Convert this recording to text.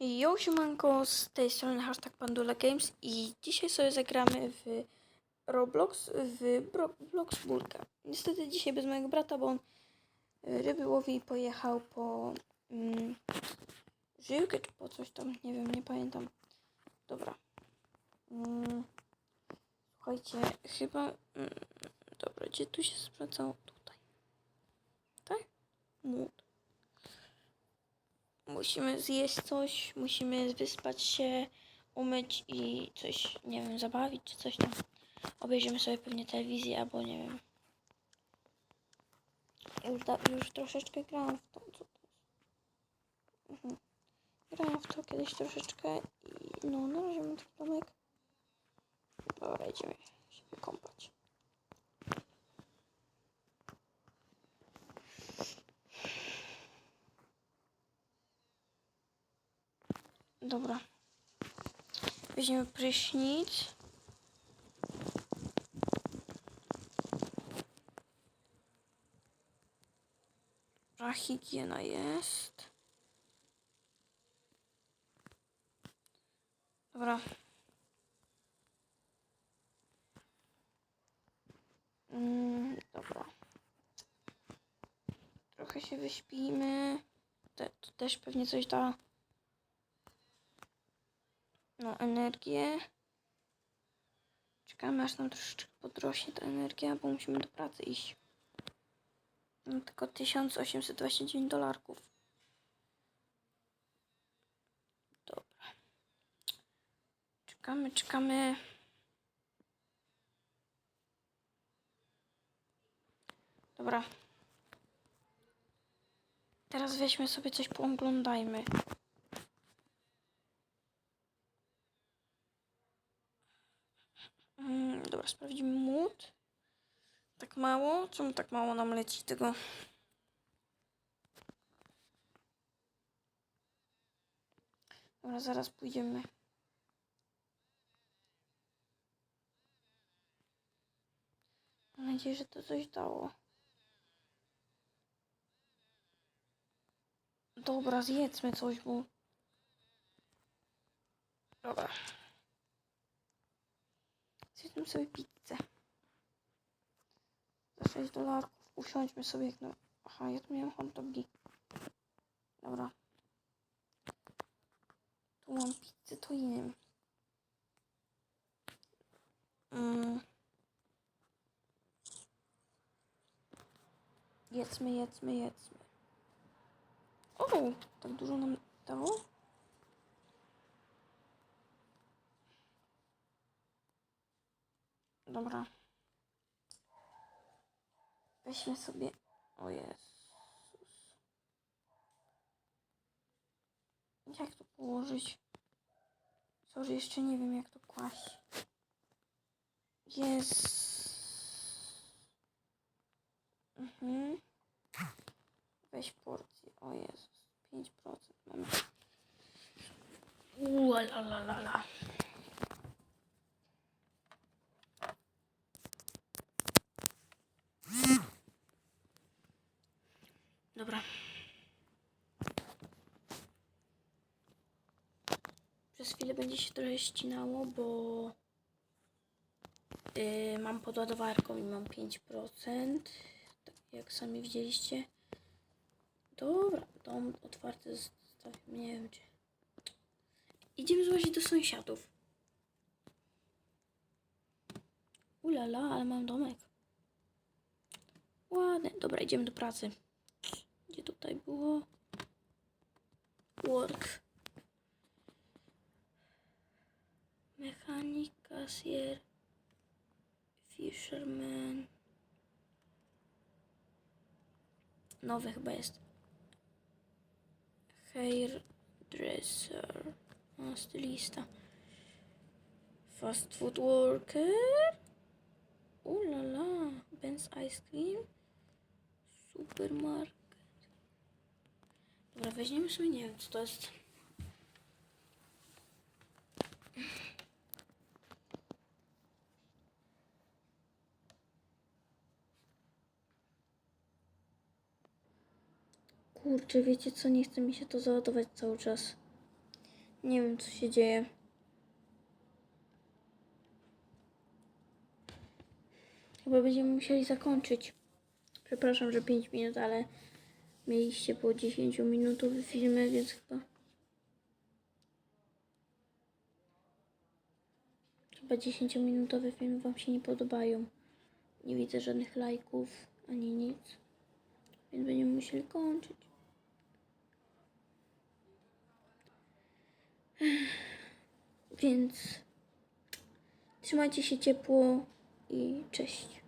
Yo, siemanko, z tej strony hashtag Pandula Games i dzisiaj sobie zagramy w Roblox, w Bro. Niestety dzisiaj bez mojego brata, bo on y, ryby łowi i pojechał po mm, żyłkę czy po coś tam, nie wiem, nie pamiętam. Dobra. Mm, słuchajcie, chyba... Mm, dobra, gdzie tu się sprawdzało? Tutaj. Tak? Mód. Musimy zjeść coś, musimy wyspać się, umyć i coś, nie wiem, zabawić czy coś tam. Obejrzymy sobie pewnie telewizję albo nie wiem. Już, da, już troszeczkę grałam w to. Co to jest? Mhm. Grałam w to kiedyś troszeczkę i no, na razie mam taki domek. Dobra, idziemy się wykąpać. Dobra. Weźmiemy prysznic. Dobra, higiena jest. Dobra. Mm, dobra. Trochę się wyśpimy. Te, to też pewnie coś da. No, energię. Czekamy aż nam troszeczkę podrośnie ta energia, bo musimy do pracy iść. Mam tylko 1829 dolarków. Dobra. Czekamy, czekamy. Dobra. Teraz weźmy sobie coś, pooglądajmy. Mm, dobra, sprawdzimy mód. Tak mało? Czemu tak mało nam leci tego? Dobra, zaraz pójdziemy. Mam nadzieję, że to coś dało. Dobra, zjedzmy coś, bo... Dobra. Zjedzmy sobie pizzę. Za 6 dolarków. Usiądźmy sobie jak na... Aha, ja tu miałem hot dogi. Dobra. Tu mam pizzę, to jem. Mm. Jedzmy, jedzmy, jedzmy. O, tak dużo nam dało? Dobra. Weźmy sobie. O Jezus. Jak to położyć? Sorry, jeszcze nie wiem jak to kłaść. Jest. Mhm. Weź porcję. O Jezus. 5% mamy. Ua la la la la. Dobra. Przez chwilę będzie się trochę ścinało, bo yy, mam pod ładowarką i mam 5%. Tak jak sami widzieliście. Dobra, dom otwarty zostawimy. Nie wiem czy. Idziemy złożyć do sąsiadów. Ulala, ale mam domek. Ładny. Dobra, idziemy do pracy. Tutaj było? Work. Mechanik, kasjer, fisherman. Nowy chyba jest. Hairdresser. O, stylista. Fast food worker. Ulala. Ben's ice cream. Supermarket. Dobra, weźmiemy sobie, nie wiem co to jest. Kurczę, wiecie co, nie chce mi się to załadować cały czas. Nie wiem, co się dzieje. Chyba będziemy musieli zakończyć. Przepraszam, że 5 minut, ale mieliście po 10 minutowy filmy, więc chyba. Chyba 10-minutowe filmy Wam się nie podobają. Nie widzę żadnych lajków ani nic. Więc będziemy musieli kończyć. Więc trzymajcie się ciepło i cześć.